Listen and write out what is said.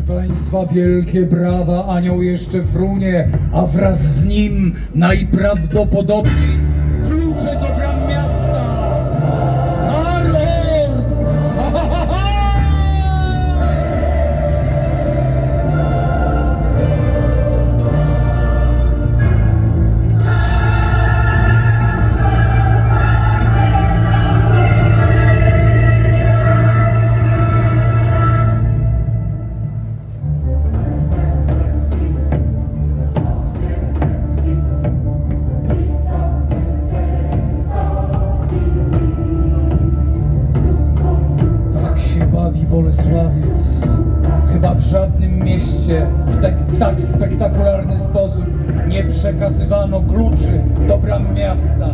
państwa wielkie brawa, anioł jeszcze frunie, a wraz z nim najprawdopodobniej Bolesławiec. Chyba w żadnym mieście w tak, tak spektakularny sposób nie przekazywano kluczy do bram miasta.